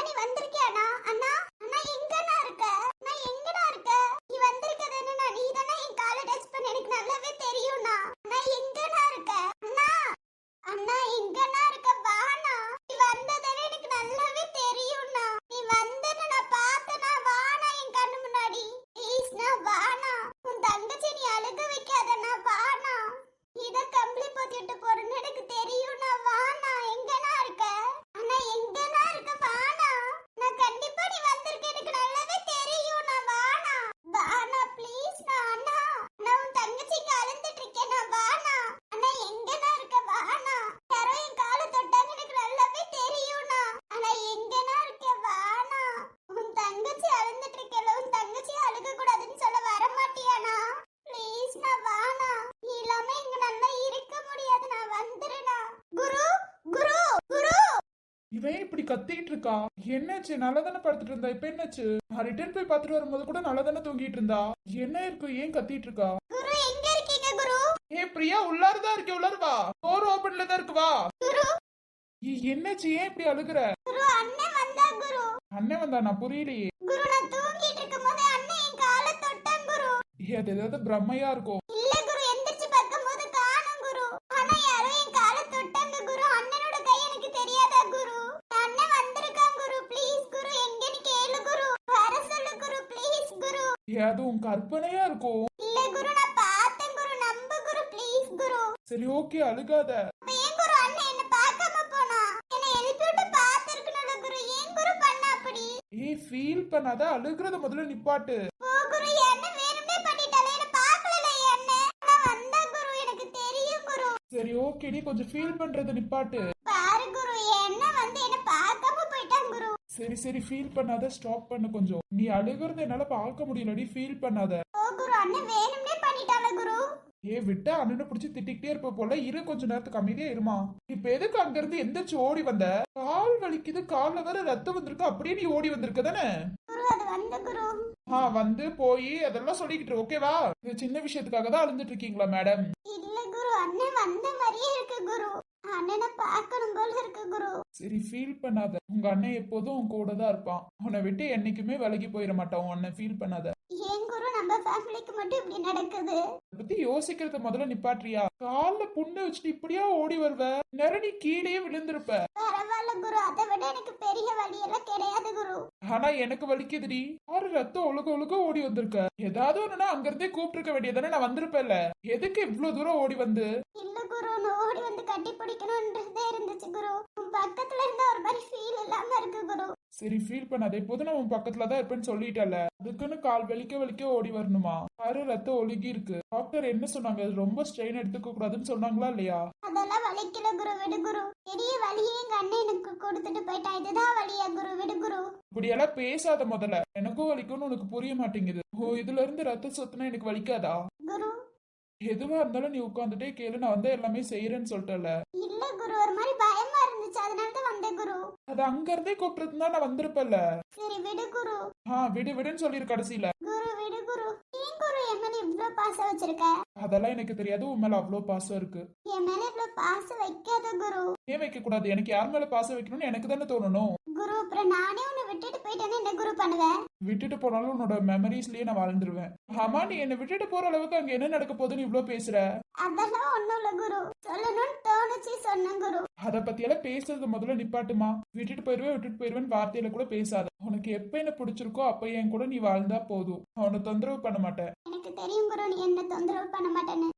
நீ வந்திருக்கியாண்ணா? அண்ணா அண்ணா எங்கண்ணா இருக்க நான் எங்கடா இருக்க நீ வந்திருக்கிறது என்னண்ணா நீ தானே என் காலை டச் பண்ண எனக்கு நல்லாவே தெரியும்ண்ணா அண்ணா எங்கண்ணா இருக்க அண்ணா அண்ணா எங்கண்ணா இருக்க வாண்ணா நீ வந்ததானே எனக்கு நல்லாவே தெரியும்ண்ணா நீ வந்தன நான் பார்த்தனா வாண்ணா என் கண்ணு முன்னாடி ப்ளீஸ்ண்ணா வாண்ணா உன் தங்கச்சி நீ அழுக வைக்காதண்ணா வாண்ணா இத கம்பளி போத்திட்டு போறேன்னு எனக்கு தெரியும் நான் வானா எங்கனா இருக்க அண்ணா எங்கனா இருக்க வானா நான் கண்டிப்பா நீ வந்திருக்க எனக்கு நல்லாவே தெரியும் நான் வானா வானா ப்ளீஸ் நான் அண்ணா நான் உன் தங்கச்சிக்கு அழுந்துட்டு இருக்கேன் நான் வானா அண்ணா எங்கனா இருக்க வானா யாரோ என் காலை தொட்டாங்க எனக்கு நல்லாவே தெரியும்ண்ணா அண்ணா எங்கனா இருக்க வானா உன் தங்கச்சி அழுந்துட்டு இருக்கல உன் தங்கச்சி அழுக கூடாதுன்னு சொல்ல வர மாட்டியாண்ணா ப்ளீஸ் நான் வானா நீ இல்லாம இங்க நல்லா இருக்க முடியாது நான் வந்துடுறேனா குரு குரு குரு இவன் ஏன் இப்படி கத்திட்டு இருக்கா? என்னாச்சு? நல்லா தானே படுத்துட்டு இருந்தா? இப்ப என்னாச்சு? நான் ரிட்டர்ன் போய் பார்த்துட்டு வரும்போது கூட நல்லா தானே தூங்கிட்டு இருந்தா? என்ன இருக்கு? ஏன் கத்திட்டு இருக்கா? ஏ பிரியா உள்ளாரதான் இருக்கே உள்ளார வா டோர் ஓபன்ல தான் இருக்கு வா. என்னாச்சு? ஏன் இப்படி அழுகுற? அண்ணன் வந்தா நான் புரியலையே. அது ஏதாவது பிரம்மையா இருக்கும் இல்ல குரு எந்திரிச்சு பார்க்கும்போது காணும் குரு ஆனா யாரோ என் காலை தொட்டாங்க குரு அண்ணனோட கை எனக்கு தெரியாதா குரு அண்ணன் வந்திருக்கான் குரு ப்ளீஸ் குரு எங்கன்னு கேளு குரு வர சொல்லு குரு ப்ளீஸ் குரு ஏய், அது உன் கற்பனையா இருக்கும் இல்ல குரு நான் பார்த்தேன் குரு. நம்பு குரு ப்ளீஸ் குரு. சரி ஓகே அழுகாத. ஏன் குரு அண்ணன் என்ன பார்க்காம போனா? என்னை எழுப்பி விட்டு பார்த்திருக்கணும்ல குரு. ஏன் குரு பண்ண அப்படி? ஏய் ஃபீல் பண்ணாத. அழுகுறத முதல்ல நிப்பாட்டு. ஓ குரு என்ன வேணும்னே பண்ணிட்டாலே. என்ன பார்க்கல என்ன. நான் வந்தா குரு. எனக்கு தெரியும் குரு. சரி ஓகேடி கொஞ்சம் ஃபீல் பண்றத நிப்பாட்டு பாரு குரு என்ன வந்து என்ன பார்க்காம போயிட்டான் குரு சரி சரி ஃபீல் பண்ணாத ஸ்டாப் பண்ணு கொஞ்சம். நீ அழுகுறத என்னால பார்க்க முடியலடி ஃபீல் பண்ணாத. ஏ விட்டா அண்ணனை பிடிச்சி திட்டிக்கிட்டே இருப்ப போல இரு கொஞ்ச நேரத்துக்கு அமைதியா இருமா. இப்ப எதுக்கு அங்க இருந்து எந்திரிச்சு ஓடி வந்த? கால் வலிக்குது கால்ல வேற ரத்தம் வந்திருக்கு அப்படியே நீ ஓடி வந்திருக்க தானே? ஆ வந்து போய் அதெல்லாம் சொல்லிக்கிட்டு ஓகேவா சின்ன விஷயத்துக்காக தான் அழுந்துட்டு இருக்கீங்களா மேடம் இல்ல குரு அண்ணன் வந்த மாதிரியே இருக்கு குரு. அண்ணனை பார்க்கணும் போல இருக்கு குரு. சரி ஃபீல் பண்ணாத. உங்க அண்ணன் எப்போதும் உன் கூட தான் இருப்பான். உன்னை விட்டு என்னைக்குமே விலகி போயிட மாட்டான் உன் அண்ணன் ஃபீல் பண்ணாத. ஏன் குரு? நம்ம ஃபேமிலிக்கு மட்டும் இப்படி நடக்குது. பத்தி யோசிக்கிறத முதல்ல நிப்பாட்றியா கால்ல புண்ணு வச்சுட்டு இப்படியா ஓடி வருவ? நிரடி கீழே விழுந்திருப்ப. பரவாயில்ல குரு. அதை விட எனக்கு பெரிய கிடையாது குரு. ஆனா எனக்கு வலிக்குதுடி. ஆறு ரத்தம் ஒழுக ஒழுக ஓடி வந்திருக்க? ஏதாவது ஒண்ணுனா அங்க இருந்தே கூப்பிட்டுருக்க வேண்டியதானே நான் வந்திருப்பேன்ல. எதுக்கு இவ்ளோ தூரம் ஓடி வந்து? இல்ல குரு நான் ஓடி வந்து கட்டி பிடிக்கணும்ன்றதே இருந்துச்சு குரு. பக்கத்துல இருந்த ஒரு மாதிரி ஃபீல் இல்லாம இருக்கு குரு. சரி ஃபீல் பண்ணாத. இப்போதும் நான் உன் பக்கத்துல தான் இருப்பேன்னு சொல்லிட்டல அதுக்குன்னு கால் வலிக்க வலிக்க ஓடி வரணுமா? ஆறு ரத்தம் ஒழுகி இருக்கு? டாக்டர் என்ன சொன்னாங்க? ரொம்ப ஸ்ட்ரெயின் எடுத்துக்க கூடாதுன்னு சொன்னாங்களா இல்லையா? அதெல்லாம் வலிக்கல குரு விடு குரு. பெரிய வலியே எங்க அண்ணன் எனக்கு கொடுத்துட்டு போயிட்டா. இதுதான் வலியா குரு விடு குரு. இப்படியெல்லாம் பேசாத முதல்ல. எனக்கும் வலிக்கும்னு உனக்கு புரிய மாட்டேங்குது. ஓ இதுல இருந்து ரத்த சொத்துனா எனக்கு வலிக்காதா? குரு. எதுவா இருந்தாலும் நீ உட்காந்துட்டே கேளு. நான் வந்து எல்லாமே செய்யறேன்னு சொல்லிட்டல இல்ல குரு ஒரு மாதிரி பயமா இருந்துச்சு. அதனால தான் வந்தேன் குரு. அது அங்க இருந்தே கூப்பிட்டு நான் வந்திருப்பேன்ல. சரி விடு குரு. ஆ விடு விடுன்னு சொல்லிரு கடைசியில. குரு விடு குரு. என் மேல இவ்ளோ பாசம் வச்சிருக்க? அதெல்லாம் எனக்கு தெரியாது உன் மேல அவ்வளோ பாசம் இருக்கு. என் மேல இவ்ளோ பாசம் வைக்காத குரு. ஏன் வைக்க கூடாது எனக்கு யார் மேல பாசம் வைக்கணும்னு எனக்கு தானே தோணணும். குரு அப்புறம் நானே உன்னை விட்டுட்டு போயிட்டேன்னு என்ன குரு பண்ணுவேன்? விட்டுட்டு போனாலும் உன்னோட மெமரிஸ்லயே நான் வாழ்ந்துருவேன். ஆமா நீ என்ன விட்டுட்டு போற அளவுக்கு அங்க என்ன நடக்க போகுதுன்னு இவ்ளோ பேசுற? அதெல்லாம் ஒண்ணும் இல்ல குரு. சொல்லணும்னு தோணுச்சு சொன்னேன் குரு. அத பத்தி எல்லாம் பேசுறது முதல்ல நிப்பாட்டுமா? விட்டுட்டு போயிருவேன் விட்டுட்டு போயிருவேன் வார்த்தையில கூட பேசாத. உனக்கு எப்ப என்ன பிடிச்சிருக்கோ அப்ப என் கூட நீ வாழ்ந்தா போதும். அவனை தொந்தரவு பண்ண மாட்டேன். எனக்கு தெரியும் குரு நீ என்ன தொந்தரவு பண்ண மாட்டேன்னு.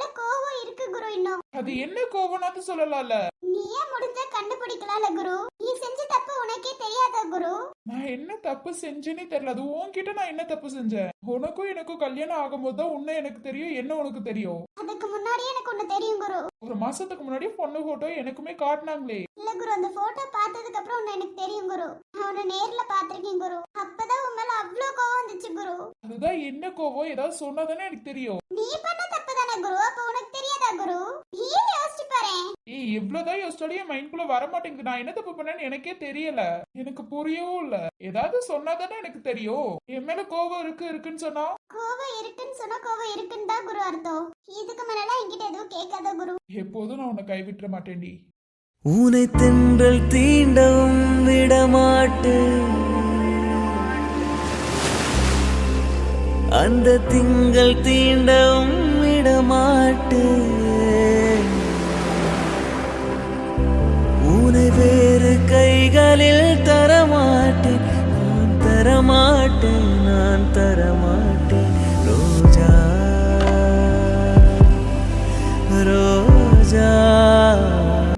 மேல கோவம் இருக்கு குரு இன்னும். அது என்ன கோவம்னாத்து சொல்லலாம்ல? நீயே முடிஞ்சா கண்டுபிடிக்கலாம்ல குரு. நீ செஞ்ச தப்பு உனக்கே தெரியாதா குரு? நான் என்ன தப்பு செஞ்சேனே தெரியல. அது உன்கிட்ட நான் என்ன தப்பு செஞ்சேன்? உனக்கும் எனக்கும் கல்யாணம் ஆகும்போது தான் உன்னை எனக்கு தெரியும் என்ன உனக்கு தெரியும்? அதுக்கு முன்னாடியே எனக்கு ஒண்ணு தெரியும் குரு. ஒரு மாசத்துக்கு முன்னாடி பொண்ணு போட்டோ எனக்குமே காட்டினாங்களே. இல்ல குரு அந்த போட்டோ பார்த்ததுக்கு அப்புறம் உன்னை எனக்கு தெரியும் குரு. நான் உன்னை நேர்ல பாத்திருக்கேன் குரு. அப்பதான் உன் மேல அவ்வளவு கோவம் வந்துச்சு குரு. அதுதான் என்ன கோவம்? ஏதாவது சொன்னாதானே எனக்கு தெரியும் நீ பண்ண தப்பு தானே குரு அப்ப உனக்கு தெரியாதா குரு நீயே யோசிச்சு பாரு யோசிச்சாலும் என் மைண்ட்குள்ள வர மாட்டேங்குது நான் என்ன தப்பு பண்ணேன்னு எனக்கே தெரியல. எனக்கு புரியவும் இல்ல. ஏதாவது சொன்னாதானே எனக்கு தெரியும். என் மேல கோவம் இருக்கு இருக்குன்னு சொன்னா? கோவம் இருக்குன்னு சொன்னா கோவம் இருக்குன்னு தான் குரு அர்த்தம். இதுக்கு மேலாம் என்கிட்ட எதுவும் கேட்காத குரு. எப்போதும் நான் உன்னை கைவிட்டுற மாட்டேன்டி. உனை தென்றல் தீண்டவும் விடமாட்டேன் அந்த திங்கள் தீண்டவும் விடமாட்டேன் கைகளில் தரமாட்டேன் நான் தரமாட்டேன் நான் தரமாட்டேன். ரோஜா ரோஜா.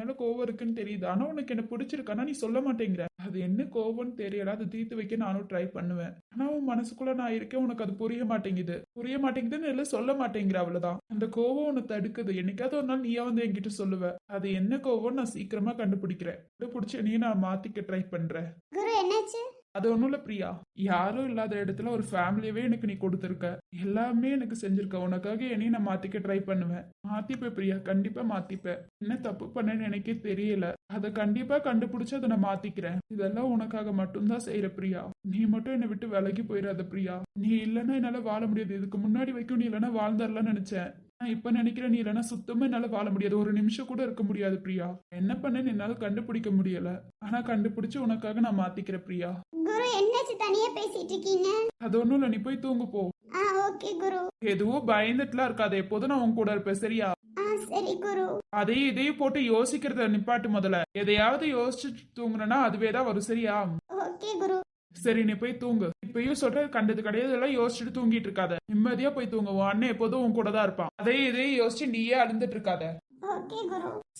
எனக்கு கோவம் இருக்குன்னு தெரியுது. ஆனா உனக்கு என்ன பிடிச்சிருக்கானா நீ சொல்ல மாட்டேங்கிற. அது என்ன கோவம்னு தெரியல. அது தீர்த்து வைக்க நானும் ட்ரை பண்ணுவேன். ஆனா உன் மனசுக்குள்ள நான் இருக்கேன். உனக்கு அது புரிய மாட்டேங்குது. புரிய மாட்டேங்குதுன்னு இல்ல சொல்ல மாட்டேங்கிற அவ்வளவுதான். அந்த கோவம் உன்னை தடுக்குது. என்னைக்காவது ஒரு நாள் நீயா வந்து என்கிட்ட சொல்லுவ. அது என்ன கோபம் நான் சீக்கிரமா கண்டுபிடிக்கிறேன். கண்டுபிடிச்ச நீ நான் மாத்திக்க ட்ரை பண்றேன். குரு என்னாச்சு? அது ஒண்ணும் இல்ல பிரியா. யாரும் இல்லாத இடத்துல ஒரு ஃபேமிலியவே எனக்கு நீ கொடுத்துருக்க. எல்லாமே எனக்கு செஞ்சிருக்க. உனக்காக என்னையும் நான் மாத்திக்க ட்ரை பண்ணுவேன். மாற்றிப்பேன் பிரியா. கண்டிப்பா மாற்றிப்பேன் என்ன தப்பு பண்ணேன்னு எனக்கே தெரியல. அதை கண்டிப்பா கண்டுபிடிச்சு அதை நான் மாத்திக்கிறேன். இதெல்லாம் உனக்காக மட்டும்தான் செய்யற பிரியா. நீ மட்டும் என்னை விட்டு விலகி போயிடாத பிரியா. நீ இல்லைன்னா என்னால வாழ முடியாது. இதுக்கு முன்னாடி வரைக்கும் நீ இல்லைன்னா வாழ்ந்துடலாம்னு நினைச்சேன். நான் இப்ப நினைக்கிறேன் நீ இல்லைன்னா சுத்தமா என்னால வாழ முடியாது. ஒரு நிமிஷம் கூட இருக்க முடியாது பிரியா. என்ன பண்ணேன்னு என்னால கண்டுபிடிக்க முடியல. ஆனா கண்டுபிடிச்சு உனக்காக நான் மாத்திக்கிறேன் பிரியா. குரு என்னாச்சு? தனியா பேசிட்டு இருக்கீங்க? அது ஒண்ணும் இல்ல. நீ போய் தூங்கு போ. ஆ ஓகே குரு. எதுவும் பயந்துட்டுலாம் இருக்காது. எப்போதும் நான் உன் கூட இருப்பேன். சரியா? ஆ சரி குரு. அதையும் இதையும் போட்டு யோசிக்கிறத நிப்பாட்டு முதல்ல. எதையாவது யோசிச்சு தூங்குறனா அதுவே தான் வரும். சரியா? ஓகே குரு. சரி நீ போய் தூங்கு. இப்பயும் சொல்ற கண்டது கிடையாது. எல்லாம் யோசிச்சுட்டு தூங்கிட்டு இருக்காத. நிம்மதியா போய் தூங்கு. உன் அண்ணன் எப்போதும் உன் கூட தான் இருப்பான். அதையும் இதையும் யோசிச்சு நீயே அழுந்துட்டு இருக்காத.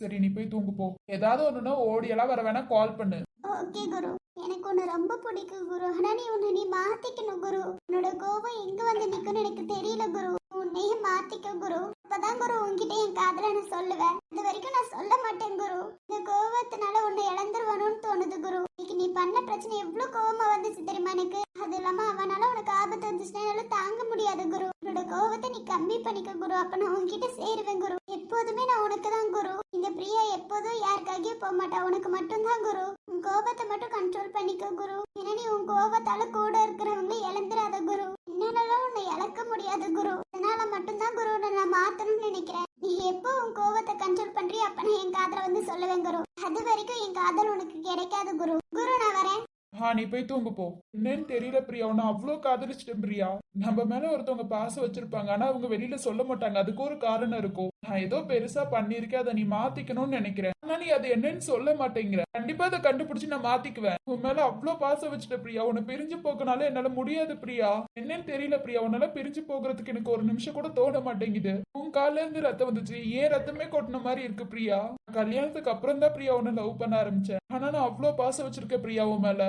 சரி நீ போய் தூங்கு போ. ஏதாவது ஒண்ணுன்னா ஓடியெல்லாம் வர வேணா கால் பண்ணு. ஓகே குரு. எனக்கு உன்னை ரொம்ப பிடிக்கும் குரு. ஆனா நீ உன்னை நீ மாத்திக்கணும் குரு. உன்னோட கோபம் எங்க வந்து நிக்கும்னு எனக்கு தெரியல குரு. உன்னையே மாத்திக்க குரு. அப்பதான் குரு உன்கிட்ட என் காதல நான் சொல்லுவேன். இது வரைக்கும் நான் சொல்ல மாட்டேன் குரு. இந்த கோபத்தினால உன்னை இழந்துருவானோன்னு தோணுது குரு. இன்னைக்கு நீ பண்ண பிரச்சனை எவ்வளவு கோபமா வந்துச்சு தெரியுமா எனக்கு? முடியாது குரு. உன்னோட கோபத்தை நீ கம்மி பண்ணிக்க குரு. அப்ப நான் உன்கிட்ட சேருவேன் குரு. எப்போதுமே நான் உனக்கு தான் குரு. இந்த பிரியா எப்போதும் யாருக்காகவே போக மாட்டா. உனக்கு மட்டும்தான் குரு. உன் கோபத்தை மட்டும் கண்ட்ரோல் பண்ணிக்க குரு. ஏன்னா நீ உன் கோபத்தால கூட இருக்கிறவங்களை இழந்துராத குரு. என்னால உன்னை இழக்க முடியாது குரு. அதனால மட்டும்தான் குரு நான் மாத்தணும்னு நினைக்கிறேன். நீ எப்போ உன் கோபத்தை கண்ட்ரோல் பண்றியோ அப்ப நான் என் காதல வந்து சொல்லுவேன் குரு. அது வரைக்கும் என் காதல் உனக்கு கிடைக்காது குரு. குரு நான் வரேன். ஆ நீ போய் தூங்கு போ. என்னன்னு தெரியல பிரியா. உன்னை அவ்வளோ காதலிச்சிட்டேன் பிரியா. நம்ம மேல ஒருத்தவங்க பாசம் வச்சிருப்பாங்க. ஆனா அவங்க வெளியில சொல்ல மாட்டாங்க. அதுக்கு ஒரு காரணம் இருக்கும். நான் ஏதோ பெருசா பண்ணிருக்கேன் அதை நீ மாத்திக்கணும்னு நினைக்கிறேன். ஆனா நீ அது என்னன்னு சொல்ல மாட்டேங்கிற. கண்டிப்பா அதை கண்டுபிடிச்சு நான் மாத்திக்குவேன். உன் மேல அவ்வளோ பாசம் வச்சுட்ட பிரியா. உன்னை பிரிஞ்சு போக்கனால என்னால முடியாது பிரியா. என்னன்னு தெரியல பிரியா. உன்னால பிரிஞ்சு போகிறதுக்கு எனக்கு ஒரு நிமிஷம் கூட தோண மாட்டேங்குது. உன் கால இருந்து ரத்தம் வந்துச்சு. ஏன் ரத்தமே கொட்டின மாதிரி இருக்கு பிரியா? கல்யாணத்துக்கு அப்புறம் தான் பிரியா உன்னை லவ் பண்ண ஆரம்பிச்சேன். ஆனா நான் அவ்வளோ பாசம் வச்சிருக்கேன் பிரியா உன் மேல.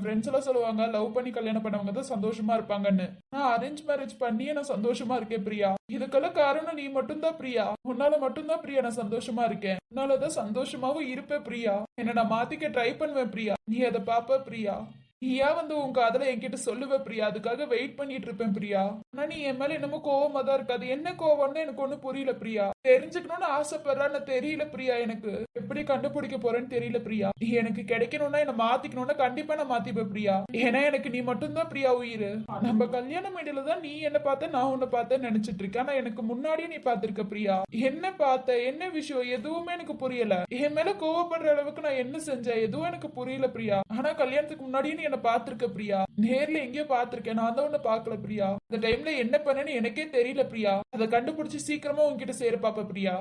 ஃப்ரெண்ட்ஸ் எல்லாம் சொல்லுவாங்க லவ் பண்ணி கல்யாணம் பண்ணவங்க தான் சந்தோஷமா இருப்பாங்கன்னு. நான் அரேஞ்ச் மேரேஜ் பண்ணியே நான் சந்தோஷமா இருக்கேன் பிரியா. இதுக்கெல்லாம் காரணம் நீ மட்டும்தான் பிரியா. உன்னால மட்டும்தான் பிரியா நான் சந்தோஷமா இருக்கேன். உன்னாலதான் சந்தோஷமாவும் இருப்பேன் பிரியா. என்ன நான் மாத்திக்க ட்ரை பண்ணுவேன் பிரியா. நீ அதை பாப்ப பிரியா. ஏன் வந்து உன் காதல என்கிட்ட சொல்லுவ பிரியா? அதுக்காக வெயிட் பண்ணிட்டு இருப்பேன் பிரியா. ஆனா நீ என் மேல என்னமோ கோவமா தான் இருக்காது என்ன கோவம்னு எனக்கு ஒண்ணு புரியல பிரியா. தெரிஞ்சுக்கணும்னு ஆசைப்படுறான்னு தெரியல பிரியா எனக்கு. எப்படி கண்டுபிடிக்க போறேன்னு தெரியல பிரியா. நீ எனக்கு கிடைக்கணும்னா என்ன மாத்திக்கணும்னா கண்டிப்பா நான் மாத்திப்பேன் பிரியா. ஏன்னா எனக்கு நீ மட்டும்தான் பிரியா உயிர். நம்ம கல்யாண மேடையில தான் நீ என்ன பார்த்த நான் உன்னை பார்த்தேன்னு நினைச்சிட்டு இருக்கேன். ஆனா எனக்கு முன்னாடியே நீ பார்த்திருக்க பிரியா. என்ன பார்த்த என்ன விஷயம் எதுவுமே எனக்கு புரியல. என் மேல கோவப்படுற அளவுக்கு நான் என்ன செஞ்சேன் எதுவும் எனக்கு புரியல பிரியா. ஆனா கல்யாணத்துக்கு முன்னாடியே நீ என்ன பாத்திருக்க பிரியா? நேர்ல எங்கேயோ பாத்திருக்கேன் நான் தான் உன்னை பாக்கல பிரியா. அந்த டைம்ல என்ன பண்ணனு எனக்கே தெரியல பிரியா. அதை கண்டுபிடிச்சு சீக்கிரமா உன்கிட்ட சேர பாப்ப பிரியா.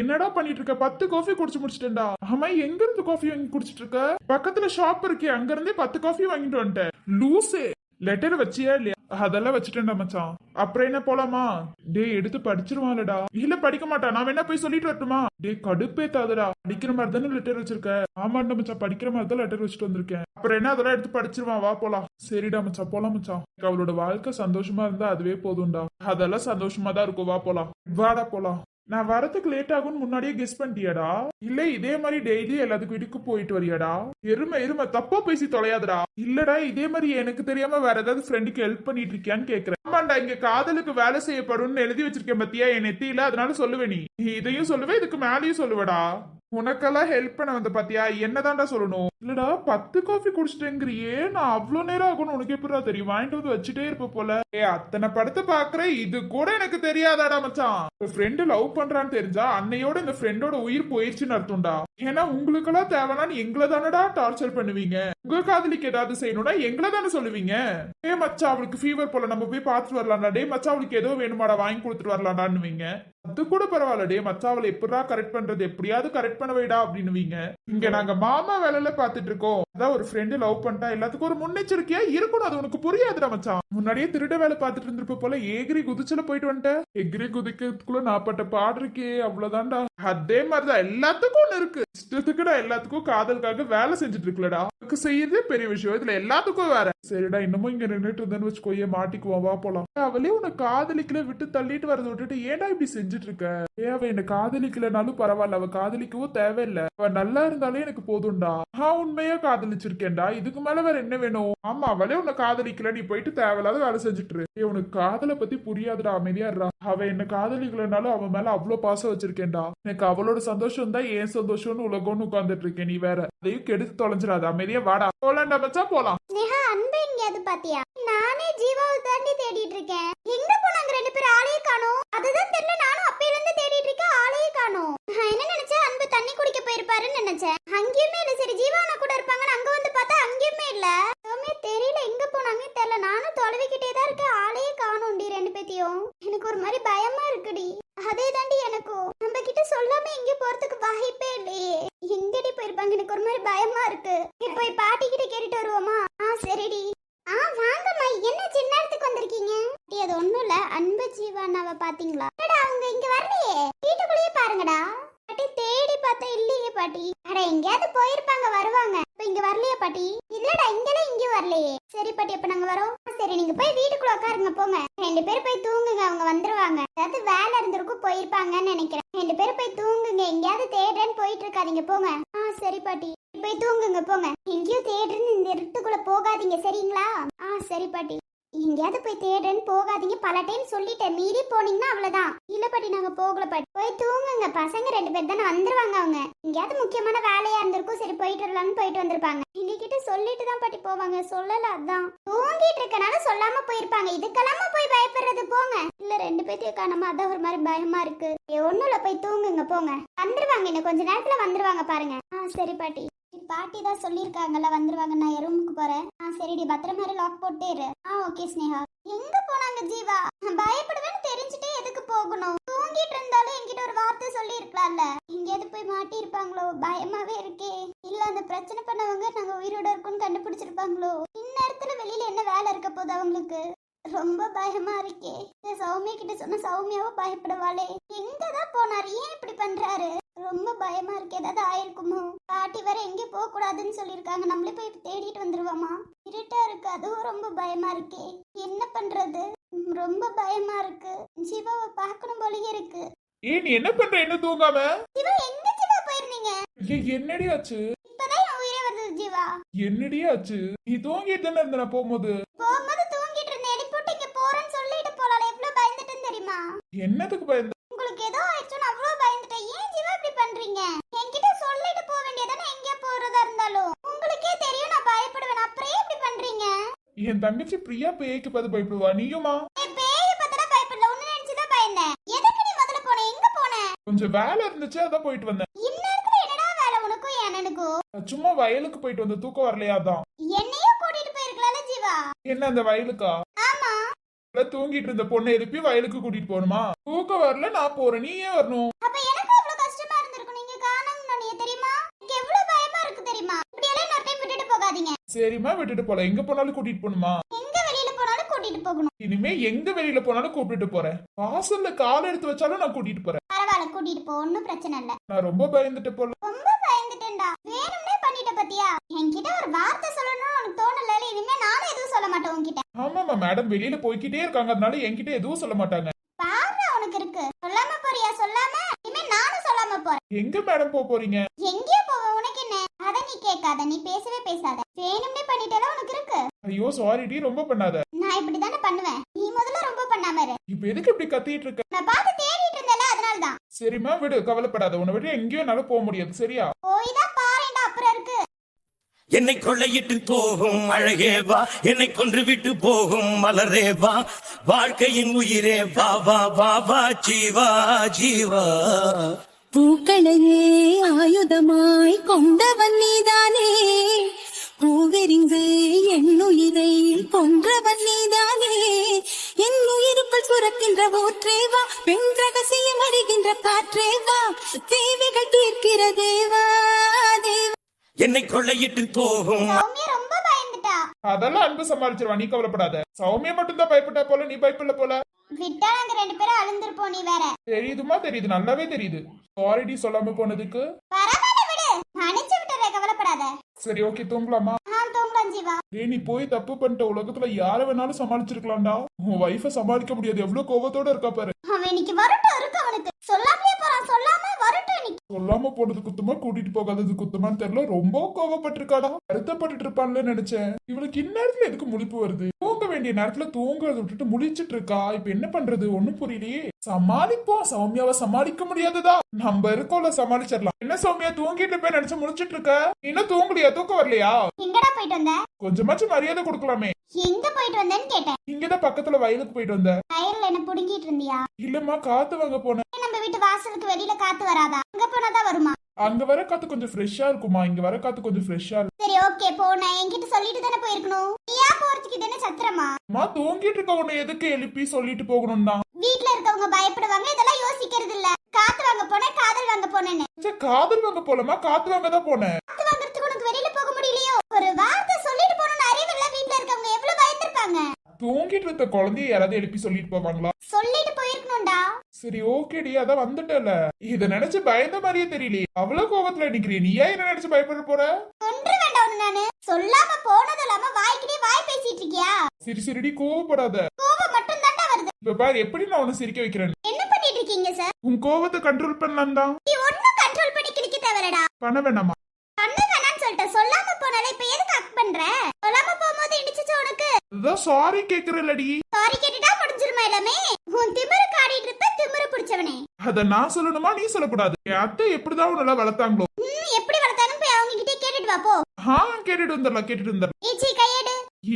என்னடா பண்ணிட்டு இருக்க பத்து காஃபி குடிச்சு முடிச்சிட்டேன்டா. ஆமா எங்க இருந்து காஃபி வாங்கி குடிச்சிட்டு இருக்க பக்கத்துல ஷாப் இருக்கே அங்க இருந்தே பத்து காஃபி வாங்கிட்டு வந்துட்டேன். லூசு லெட்டர் வச்சியா இல்லையா? அதெல்லாம் வச்சுட்டேன்டா மச்சான். அப்புறம் என்ன போலாமா? டேய் எடுத்து படிச்சிருவான்லடா. இல்ல படிக்க மாட்டான். நான் வேணா போய் சொல்லிட்டு வரட்டுமா? டேய் கடுப்பேத்தாதடா படிக்கிற மாதிரி தானே லெட்டர் வச்சிருக்க? ஆமாண்டா மச்சான். படிக்கிற மாதிரி தான் லெட்டர் வச்சுட்டு வந்திருக்கேன். அப்புறம் என்ன? அதெல்லாம் எடுத்து படிச்சிருவான். வா போலாம். சரிடா மச்சான். போலாம் மச்சான். அவளோட வாழ்க்கை சந்தோஷமா இருந்தா அதுவே போதும்டா. அதெல்லாம் சந்தோஷமா தான் இருக்கும். வா போலாம். வாடா போலாம். நான் வரத்துக்கு லேட் ஆகும்னு முன்னாடியே கெஸ் பண்ணிட்டியாடா. இல்ல இதே மாதிரி டெய்லி எல்லாத்துக்கும் வீட்டுக்கு போயிட்டு வரியாடா. எருமை எருமை தப்பா பேசி தொலையாதடா. இல்லடா இதே மாதிரி எனக்கு தெரியாம வேற ஏதாவது ஃப்ரெண்டுக்கு ஹெல்ப் பண்ணிட்டு இருக்கியான்னு கேக்குறேன். ஆமாண்டா இங்க காதலுக்கு வேலை செய்யப்படும்னு எழுதி வச்சிருக்கேன் பத்தியா என் நெத்தியில. அதனால சொல்லுவே நீ. நீ இதையும் சொல்லுவே இதுக்கு மேலேயும் சொல்லுவடா. உனக்கெல்லாம் ஹெல்ப் பண்ண வந்த பாத்தியா? என்னதான்டா சொல்லணும்? இல்லடா பத்து காஃபி குடிச்சிட்டேங்கிறியே. நான் அவ்வளோ நேரம் ஆகும்னு உனக்கு எப்படிடா தெரியும்? வாங்கிட்டு வந்து வச்சுட்டே இருப்ப போல. ஏ அத்தனை படத்தை பாக்குறேன். இது கூட எனக்கு தெரியாதாடா மச்சான். ஒரு ஃப்ரெண்டு லவ் பண்றான்னு தெரிஞ்சா அன்னையோட இந்த ஃப்ரெண்டோட உயிர் போயிடுச்சுன்னு அர்த்தம்டா. ஏன்னா உங்களுக்கெல்லாம் தேவைன்னா எங்களை தானடா டார்ச்சர் பண்ணுவீங்க? உங்க காதலிக்கு ஏதாவது செய்யணும்னா எங்களை தானே சொல்லுவீங்க? ஏ மச்சா அவளுக்கு ஃபீவர் போல நம்ம போய் பார்த்துட்டு வரலாம்டா. டே மச்சா அவளுக்கு ஏதோ வேணுமாடா வாங்கி கொடுத்துட்டு வரலாம்டான்னுவீங்க. அது கூட பரவாயில்ல டே எப்படா கரெக்ட் பண்றது? எப்படியாவது கரெக்ட் பண்ண வைடா அப்படின்னுவீங்க. இங்க நாங்க மாமா வேலையில பாத்துட்டு இருக்கோம். அதான் ஒரு ஃப்ரெண்டு லவ் பண்ணிட்டா எல்லாத்துக்கும் ஒரு முன்னெச்சரிக்கையா இருக்கணும். அது உனக்கு புரியாதுடா மச்சான். முன்னாடியே திருட வேலை பாத்துட்டு இருந்திருப்ப போல ஏகிரி குதிச்சல போயிட்டு வந்துட்டேன் எகிரி குதிக்கிறதுக்குள்ள நான் பட்ட பாடு இருக்கே அவ்வளவுதான்டா. அதே மாதிரிதான் எல்லாத்துக்கும் ஒண்ணு இருக்கு. இஷ்டத்துக்குடா எல்லாத்துக்கும் காதலுக்காக வேலை செஞ்சுட்டு இருக்கலடா. உனக்கு செய்யறதே பெரிய விஷயம். இதுல எல்லாத்துக்கும் வேற. சரிடா இன்னமும் இங்க நின்றுட்டு இருந்தேன்னு வச்சுக்கோயே மாட்டிக்குவோம் வா போலாம். அவளே உன்னை காதலிக்கல விட்டு தள்ளிட்டு வரதை விட்டுட்டு ஏன்டா இப்படி செஞ்சுட்டு இருக்க? ஏன் அவ என்ன காதலிக்கலனாலும் பரவாயில்ல அவ காதலிக்கவும் தேவையில்ல. அவ நல்லா இருந்தாலே எனக்கு போதும்டா. ஆ உண்மையா காதலிச்சிருக்கேன்டா. இதுக்கு மேல வேற என்ன வேணும்? ஆமா அவளே உன்னை காதலிக்கல நீ போயிட்டு தேவையில்லாத வேலை செஞ்சுட்டு ஏ உனக்கு காதலை பத்தி புரியாதுடா அமைதியா இருடா. அவ என்ன காதலிக்கலனாலும் அவன் மேல அவ்வளவு பாசம் வச்சிருக்கேன்டா. எனக்கு அவளோட சந்தோஷம் தான் ஏன் சந்தோஷம்னு உலகம்னு உட்கார்ந்துட்டு இருக்கேன் நீ வேற அதையும் கெடுத்து தொலைஞ்சிடாத. அமைதியா வாடா. போலாண்டா மச்சா போலாம். ஸ்னேகா அன்பு எங்கேயாவது பாத்தியா? நானே ஜீவாவை தாண்டி தேடிட்டு இருக்கேன். எங்க போனாங்க ரெண்டு பேரும் ஆளையே காணோம்? அதுதான் தெரியல நானும் அப்பையில இருந்து தேடிட்டு இருக்கேன் ஆளையே காணோம். நான் என்ன நினைச்சேன் அன்பு தண்ணி குடிக்க போயிருப்பாருன்னு நினைச்சேன். அங்கேயுமே இல்ல சரி ஜீவானா கூட இருப்பாங்கன்னு அங்க வந்து பார்த்தா அங்கேயுமே இல்ல. எதுவுமே தெரியல எங்க போனாங்க தெரியல. நானும் தொலைவிக்கிட்டே தான் இருக்கேன் ஆளையே காணோம்டி ரெண்டு பேத்தையும். எனக்கு ஒரு மாதிரி பயமா இருக்குடி. அதே தாண்டி எனக்கும். நம்ம கிட்ட சொல்லாம எங்க போறதுக்கு வாய்ப்பே இல்லையே. எங்கடி போயிருப்பாங்க? எனக்கு ஒரு மாதிரி பயமா இருக்கு. இப்போ போய் பாட்டி கிட்ட கேட்டு வருவோமா ஆ சரிடி ஆ வாங்கம்மா என்ன சின்ன இடத்துக்கு வந்திருக்கீங்க டி, அது ஒண்ணும் இல்ல அன்பு ஜீவானாவை பாத்தீங்களா? என்னடா அவங்க இங்க வரலையே? வீட்டுக்குள்ளேயே பாருங்கடா. பாட்டி தேடி பார்த்தா இல்லையே பாட்டி. அட எங்கேயாவது போயிருப்பாங்க வருவாங்க. இப்ப இங்க வரலையே பாட்டி? இல்லடா இங்கெல்லாம் இங்கேயும் வரலையே. சரி பாட்டி அப்ப நாங்க வரோம். சரி நீங்க போய் வீட்டுக்குள்ள உட்காருங்க போங்க. ரெண்டு பேரும் போய் தூங்குங்க அவங்க வந்துருவாங்க. அதாவது வேலை இருந்திருக்கும் போயிருப்பாங்கன்னு நினைக்கிறேன். ரெண்டு பேரும் போய் தூங்குங்க எங்கேயாவது தேடுறேன்னு போயிட்டு இருக்காதீங்க போங்க. ஆ சரி பாட்டி. போய் தூங்குங்க போங்க. எங்கேயும் தேடுறேன்னு இந்த இருட்டுக்குள்ள போகாதீங்க சரிங்களா? ஆ சரி பாட்டி. எங்கேயாவது போய் தேடுன்னு போகாதீங்க. பல டைம் சொல்லிட்டேன். மீறி போனீங்கன்னா அவ்வளவுதான். இல்ல பாட்டி நாங்க போகல பாட்டி. போய் தூங்குங்க. பசங்க ரெண்டு பேர் தானே வந்துருவாங்க அவங்க. எங்கேயாவது முக்கியமான வேலையா இருந்திருக்கும். சரி போயிட்டு வரலாம்னு போயிட்டு வந்திருப்பாங்க. எங்ககிட்ட சொல்லிட்டு தான் பாட்டி போவாங்க. சொல்லல அதான். தூங்கிட்டு இருக்கனால சொல்லாம போயிருப்பாங்க. இதுக்கெல்லாம போய் பயப்படுறது? போங்க. இல்ல ரெண்டு பேர்த்தையும் காணாம? அதான் ஒரு மாதிரி பயமா இருக்கு. ஒண்ணுல போய் தூங்குங்க போங்க. வந்துருவாங்க. இன்னும் கொஞ்ச நேரத்துல வந்துருவாங்க பாருங்க. ஆ சரி பாட்டி. பாட்டி தான் சொல்லியிருக்காங்கல்ல வந்துருவாங்க நான் ரூமுக்கு போறேன். ஆ சரிடி பத்திரமா லாக் போட்டே இரு. ஆ ஓகே ஸ்னேகா. எங்க போனாங்க ஜீவா? நான் பயப்படுவேன்னு தெரிஞ்சுட்டே எதுக்கு போகணும்? தூங்கிட்டு இருந்தாலும் என்கிட்ட ஒரு வார்த்தை சொல்லி இருக்கலாம்ல எங்கேயாவது போய் மாட்டி இருப்பாங்களோ? பயமாவே இருக்கே. இல்ல அந்த பிரச்சனை பண்ணவங்க நாங்க உயிரோட இருக்கோம்னு கண்டுபிடிச்சிருப்பாங்களோ? இந்நேரத்துல வெளியில என்ன வேலை இருக்க போகுது அவங்களுக்கு? ரொம்ப பயமா இருக்கே. சௌமியா கிட்ட சொன்ன சௌமியாவும் பயப்படுவாளே. எங்கதான் போனாரு? ஏன் இப்படி பண்றாரு? ரொம்ப பயமா இருக்கு. ஏதாவது ஆயிருக்குமோ? பாட்டி வேற எங்கேயும் போக கூடாதுன்னு சொல்லியிருக்காங்க. நம்மளே போய் தேடிட்டு வந்துருவோமா? இருட்டா இருக்கு. அதுவும் ரொம்ப பயமா இருக்கே. என்ன பண்றது? ரொம்ப பயமா இருக்கு. சிவாவை பார்க்கணும் போலயே இருக்கு. ஏய் நீ என்ன பண்ற? என்ன தூங்காம? சிவா எங்க சிவா போயிருந்தீங்க? என்னடி ஆச்சு? இப்பதான் என் உயிரே வருது ஜீவா என்னடி ஆச்சு? நீ தூங்கிட்டு தானே இருந்த போகும்போது? போகும்போது தூங்கிட்டு இருந்தேன். எழுப்பிட்டு இங்க போறேன்னு சொல்லிட்டு போலாம் எவ்வளவு பயந்துட்டேன்னு தெரியுமா? என்னத்துக்கு பயந்த உங்களுக்கு ஏதோ ஆயிடுச்சுன்னு அவ்வளவு பயந்துட்டேன் ஏன் ஜீவா இப்படி பண்றீங்க என்கிட்ட சொல்லிட்டு போக வேண்டியதானே எங்க போறதா இருந்தாலும் உங்களுக்கே தெரியும் நான் பயப்படுவேன் அப்புறம் ஏன் இப்படி பண்றீங்க என் தங்கச்சி பிரியா பேய்க்கு பார்த்து பயப்படுவா. நீயுமா கொஞ்சம் வேலை இருந்துச்சு அதான் போயிட்டு வந்தேன். சும்மா வயலுக்கு போயிட்டு வந்த தூக்கம் வரலையா அதான். என்னையும் கூட்டிட்டு போயிருக்கலாம்ல ஜீவா. என்ன அந்த வயலுக்கா? ஆமா. தூங்கிட்டு இருந்த பொண்ணை எழுப்பி வயலுக்கு கூட்டிட்டு போகணுமா? தூக்கம் வரல நான் போறேன். நீ ஏன் வரணும் அப்ப எனக்கு அவ்வளவு கஷ்டமா இருந்திருக்கும் நீங்க காணோம்னு நீ தெரியுமா எனக்கு எவ்வளவு பயமா இருக்கு தெரியுமா இப்படி எல்லாம் இன்னொரு டைம் விட்டுட்டு போகாதீங்க சரிம்மா விட்டுட்டு போல எங்க போனாலும் கூட்டிட்டு போகணுமா? எங்க வெளியில போனாலும் கூட்டிட்டு போகணும். இனிமே எங்க வெளியில போனாலும் கூப்பிட்டுட்டு போறேன். வாசல்ல கால் எடுத்து வச்சாலும் நான் கூட்டிட்டு போறேன். பரவாயில்ல கூட்டிட்டு போ. ஒன்னும் பிரச்சனை இல்ல. நான் ரொம்ப பயந்துட்டு போல. ரொம்ப பயந்துட்டேன்டா. வேணும்னே பண்ணிட்ட பத்தியா? என்கிட்ட ஒரு வார்த்தை சொல்லணும்னு உனக்கு தோணல இனிமே நானும் எதுவும் சொல்ல மாட்டேன் உன்கிட்ட. ஆமாமா மேடம் வெளியில போய்க்கிட்டே இருக்காங்க. அதனால என்கிட்ட எதுவும் சொல்ல மாட்டாங்க. பாரு உனக்கு இருக்கு. சொல்லாம போறியா? சொல்லாம. இனிமே நானும் சொல்லாம போறேன். எங்க மேடம் போக போறீங்க? எங்கேயோ போவ உனக்கு என்ன? அத நீ கேட்காத நீ பேசவே பேசாத. வேணும்னே பண்ணிட்டல உனக்கு இருக்கு. ஐயோ சாரி டி ரொம்ப பண்ணாத. நான் இப்படி தானே பண்ணுவேன். நீ முதல்ல ரொம்ப பண்ணாம இரு. இப்ப எதுக்கு இப்படி கத்திட்டு இருக்க? நான் பார்த்து தேடிட்டு இருந்தேல அதனால தான் சரிம்மா விடு கவலைப்படாத. உன்னை விட்டு எங்கேயும் என்னால போக முடியாது சரியா? போய் தான் பாருடா அப்புறம் இருக்கு. என்னை கொள்ளையிட்டு போகும் அழகே வா என்னை கொன்று விட்டு போகும் மலரே வா வாழ்க்கையின் உயிரே வா வா வா வா ஜீவா ஜீவா. பூக்களையே ஆயுதமாய் கொண்டவன் நீதானே. பூவெறிந்து என்னுயிரை கொன்றவன் நீதானே. என் உயிருக்குள் சுரக்கின்ற ஊற்றே வா பெண் ரகசியம் அறிகின்ற காற்றே வா. தேவைகள் தீர்க்கிற தேவா தேவா. என்னை கொள்ளையிட்டு போகும். சௌமியா ரொம்ப பயந்துட்டா. அதெல்லாம் அன்பு சமாளிச்சிருவா நீ கவலைப்படாத. சௌமியா மட்டும் தான் பயப்பட்டா போல நீ பயப்படல போல. விட்டா நாங்க ரெண்டு பேரும் அழுந்திருப்போம் நீ வேற. தெரியுதுமா தெரியுது நல்லாவே தெரியுது. சாரி டி சொல்லாம போனதுக்கு. பரவாயில்ல விடு. மன்னிச்சு விட்டுறேன் கவலைப்படாத. சரி ஓகே தூங்கலாமா? டேய் நீ போய் தப்பு பண்ணிட்ட உலகத்துல யார வேணாலும் சமாளிச்சிருக்கலாம்டா. உன் வைஃப சமாளிக்க முடியாது. எவ்வளவு கோவத்தோட இருக்கா பாரு. அவன் இன்னைக்கு வரட்டும் இருக்கு அவனுக்கு. சொல்லாமலே போறான் சொல்லாம சொல்லாம போனது குத்தமா கூட்டிட்டு போகாதது குத்தமான்னு தெரியல. ரொம்ப கோவப்பட்டிருக்காடா. வருத்தப்பட்டுட்டு இருப்பான்ல நினைச்சேன். இவளுக்கு இந்நேரத்துல எதுக்கு முழிப்பு வருது? தூங்க வேண்டிய நேரத்துல தூங்குறத விட்டுட்டு முழிச்சிட்டு இருக்கா? இப்ப என்ன பண்றது? ஒண்ணும் புரியலையே. சமாளிப்போம் சௌமியாவை சமாளிக்க முடியாதுதா நம்ம இருக்கோம்ல சமாளிச்சிடலாம். என்ன சௌமியா தூங்கிட்டு போய் நினைச்சு முழிச்சிட்டு இருக்க? இன்னும் தூங்கலையா? தூக்கம் வரலையா? எங்கடா போயிட்டு வந்த? கொஞ்சமாச்சும் மரியாதை கொடுக்கலாமே. எங்க போயிட்டு வந்தேன்னு கேட்டேன். இங்கதான் பக்கத்துல வயலுக்கு போயிட்டு வந்த. டயர்ல என்ன புடுங்கிட்டு இருந்தியா? இல்லம்மா காத்து வாங்க போனேன் ஏன் நம்ம வீட்டு வாசலுக்கு வெளியில காத்து வராதா? அங்க போனாதான் வருமா? அங்க வர காத்து கொஞ்சம் ஃப்ரெஷ்ஷா இருக்குமா இங்க வர காத்து கொஞ்சம் ஃப்ரெஷ்ஷா இருக்கும் சரி ஓகே போனேன். என்கிட்ட சொல்லிட்டு தானே போயிருக்கணும். நீயா போறதுக்கு தானே சத்திரமா? அம்மா தூங்கிட்டு இருக்க உன்னை எதுக்கு எழுப்பி சொல்லிட்டு போகணும் தான் வீட்ல இருக்கவங்க பயப்படுவாங்க இதெல்லாம் யோசிக்கிறது இல்ல. காத்து வாங்க போனேன் காதல் வாங்க போனேன்னு. காதல் வாங்க போலமா காத்து வாங்க தான் போனேன். காத்து போக முடியலையோ? ஒரு வார்த்தை சொல்லிட்டு போகணும்னு அறிவில்ல வீட்ல இருக்கவங்க. எவ்வளவு பயந்துருப்பாங்க? தூங்கிட்டு இருக்க குழந்தைய யாராவது எழுப்பி சொல்லிட்டு போவாங்களா? சொல்லிட்டு போயிருக்கணும்டா. சரி ஓகேடி அதான் வந்துட்டல இத நினைச்சு பயந்த மாதிரியே தெரியலையே. அவ்வளவு கோவத்துல நிக்கிறீ நீ ஏன் என்ன நினைச்சு பயப்பட போற? கொன்று வேண்டாம் நானு. சொல்லாம போனது இல்லாம வாய்க்கிட்டே வாய் பேசிட்டு இருக்கியா? சரி சரிடி கோவப்படாத. கோபம் மட்டும் தாண்டா வருது. இப்ப பாரு எப்படி நான் உன்னை சிரிக்க வைக்கிறேன்? என்ன பண்ணிட்டு இருக்கீங்க சார் உன் கோவத்தை கண்ட்ரோல் பண்ணலாம் தான் நீ ஒண்ணும் கண்ட்ரோல் பண்ணி கிழிக்க தேவையில்லடா. பண்ண வேணாமா? போனாலே இப்ப எதுக்கு அக் பண்ற? சொல்லாம போகும்போது இடிச்சுச்சு உனக்கு? அதுதான் சாரி கேக்குறல்லடி சாரி கேட்டுட்டா முடிஞ்சிருமா எல்லாமே? உன் திமிரு காடிட்டு இருப்ப திமிரு பிடிச்சவனே. அத நான் சொல்லணுமா நீ சொல்லக்கூடாது. என் அத்தை எப்படிதான் உன்னை வளர்த்தாங்களோ. எப்படி வளர்த்தாலும் போய் அவங்க கிட்டே கேட்டுட்டு வா போ. ஆ கேட்டுட்டு வந்துடலாம் கேட்டுட்டு வந்துடலாம். ஈச்சி கையெடு.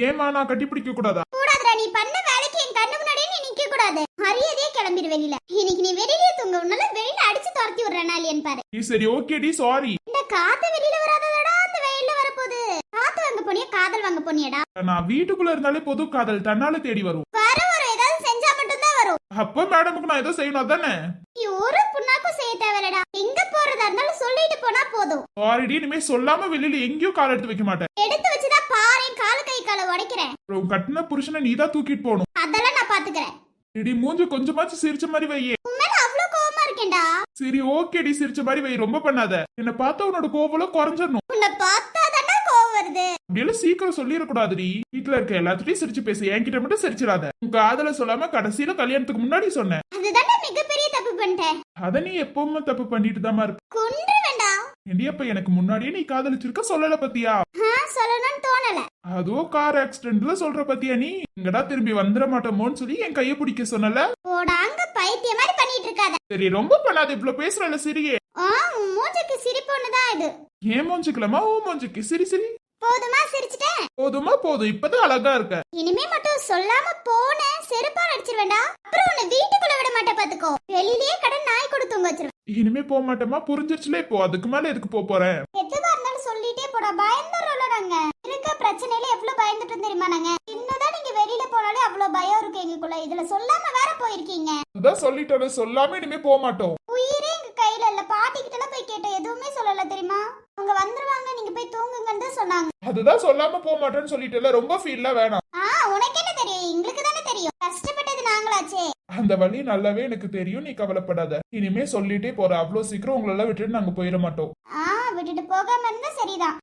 ஏமா நான் கட்டி பிடிக்க கூடாதா? கூடாதுடா நீ பண்ண வேலைக்கு என் கண்ணு முன்னாடியே நீ நிக்க கூடாது. மரியாதையே கிளம்பிடு வெளியில. இன்னைக்கு நீ வெளியிலே தூங்க உன்னால வெளியில அடிச்சு துரத்தி விடுறேன் நாளியன் பாரு. சரி ஓகேடி சாரி இந்த காத்து வெளியில வராதடா அந்த வெயில்ல வரப்போகுது காத்து வாங்க போனியா காதல் வாங்க போனியாடா நான் வீட்டுக்குள்ள இருந்தாலே பொது காதல் தன்னால தேடி வரும். வர வரும் ஏதாவது செஞ்சா மட்டும்தான் வரும். அப்ப மேடமுக்கு நான் ஏதோ செய்யணும் அதானே? நீ ஒரு புண்ணாக்கும் செய்ய தேவையில்லடா. எங்க போறதா இருந்தாலும் சொல்லிட்டு போனா போதும். சாரிடி இனிமே சொல்லாம வெளியில எங்கேயும் கால் எடுத்து வைக்க மாட்டேன். எடுத்து வச்சுதான் பாரு கால் கை காலை உடைக்கிறேன். உன் கட்டின புருஷனை நீ தான் தூக்கிட்டு போகணும். அதெல்லாம் நான் பாத்துக்கிறேன். இடி மூஞ்சி கொஞ்சமாச்சும் சிரிச்ச மாதிரி வையே உன் மேல அவ்வளவு கோவமா இருக்கேன்டா. சரி ஓகேடி சிரிச்ச மாதிரி வை. ரொம்ப பண்ணாத. என்ன பார்த்தா உன்னோட கோவலம் குறைஞ்சிடணும். உன்னை பார்த்தா தானே கோவம் வருது அப்படியெல்லாம் சீக்கிரம் சொல்லிடக்கூடாதுடி. வீட்டுல இருக்க எல்லாத்துலயும் சிரிச்சு பேசு. என்கிட்ட மட்டும் சிரிச்சிடாத. உன் காதல சொல்லாம கடைசியில கல்யாணத்துக்கு முன்னாடி சொன்னேன் அதுதானே மிகப்பெரிய தப்பு பண்ணிட்டேன் அத நீ எப்பவுமே தப்பு பண்ணிட்டு தான் இருக்க. கொன்று வேண்டாம் அப்ப எனக்கு முன்னாடியே நீ காதலிச்சிருக்க சொல்லல பத்தியா? சொல்லணும்னு தோணல. அதுவும் கார் ஆக்சிடென்ட்ல சொல்ற பத்தியா நீ? இங்கடா திரும்பி வந்துட மாட்டோமோன்னு சொல்லி என் கைய பிடிக்க சொன்னல. போடாங்க பைத்திய மாதிரி பண்ணிட்டு இருக்காத சரி ரொம்ப பண்ணாத. இவ்வளவு பேசுறல சிரியே. மூஞ்சுக்கு சிரிப்பு தான் இது. ஏன் மூஞ்சுக்கலாமா ஓ மூஞ்சுக்கு. சிரி சிரி. போதுமா சிரிச்சிட்டேன் போதுமா போதும் இப்பதான் அழகா இருக்க. இனிமே மட்டும் சொல்லாம போன செருப்பா அடிச்சிருவேண்டா அப்புறம் உன்னை வீட்டுக்குள்ள விட மாட்டேன் பாத்துக்கோ. வெளியிலேயே கடன் நாய் கொடுத்து தூங்க வச்சிருவேன். இனிமே போக மாட்டேமா புரிஞ்சிருச்சுல இப்போ அதுக்கு மேல எதுக்கு போக போறேன்? எதுவா இருந்தாலும் சொல்லிட்டே போடா பயந்துடுறோம்ல நாங்க. இருக்க பிரச்சனையில எவ்வளவு பயந்துட்டு தெரியுமா நாங்க? சின்னதா நீங்க வெளியில போனாலே அவ்வளவு பயம் இருக்கு எங்களுக்குள்ள. இதுல சொல்லாம வேற போயிருக்கீங்க. அதான் சொல்லிட்டேன் சொல்லாம இனிமே போக மாட்டோம். உயிரே கையில இல்ல. பாட்டி கிட்ட போய் கேட்டேன். எதுவுமே சொல்லல தெரியுமா? அவங்க வந்துருவாங்க நீங்க போய் தூங்குங்கன்னு தான் சொன்னாங்க. அதுதான் சொல்லாம போக மாட்டேன்னு சொல்லிட்டேல ரொம்ப ஃபீல்ல வேணாம். ஆ உனக்கு என்ன தெரியும்? எங்களுக்கு தானே அந்த வழி நல்லாவே எனக்கு தெரியும். நீ கவலைப்படாத. இனிமே சொல்லிட்டே போற. அவ்வளோ சீக்கிரம் உங்களெல்லாம் விட்டுட்டு நாங்க போயிட மாட்டோம். ஆ விட்டுட்டு போகாம இருந்தா சரிதான்.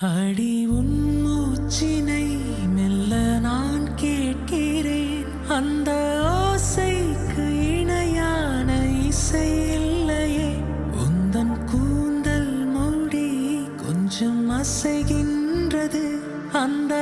அடி உன் மூச்சினை மெல்ல நான் கேட்கிறேன். அந்த அசைகின்றது அந்த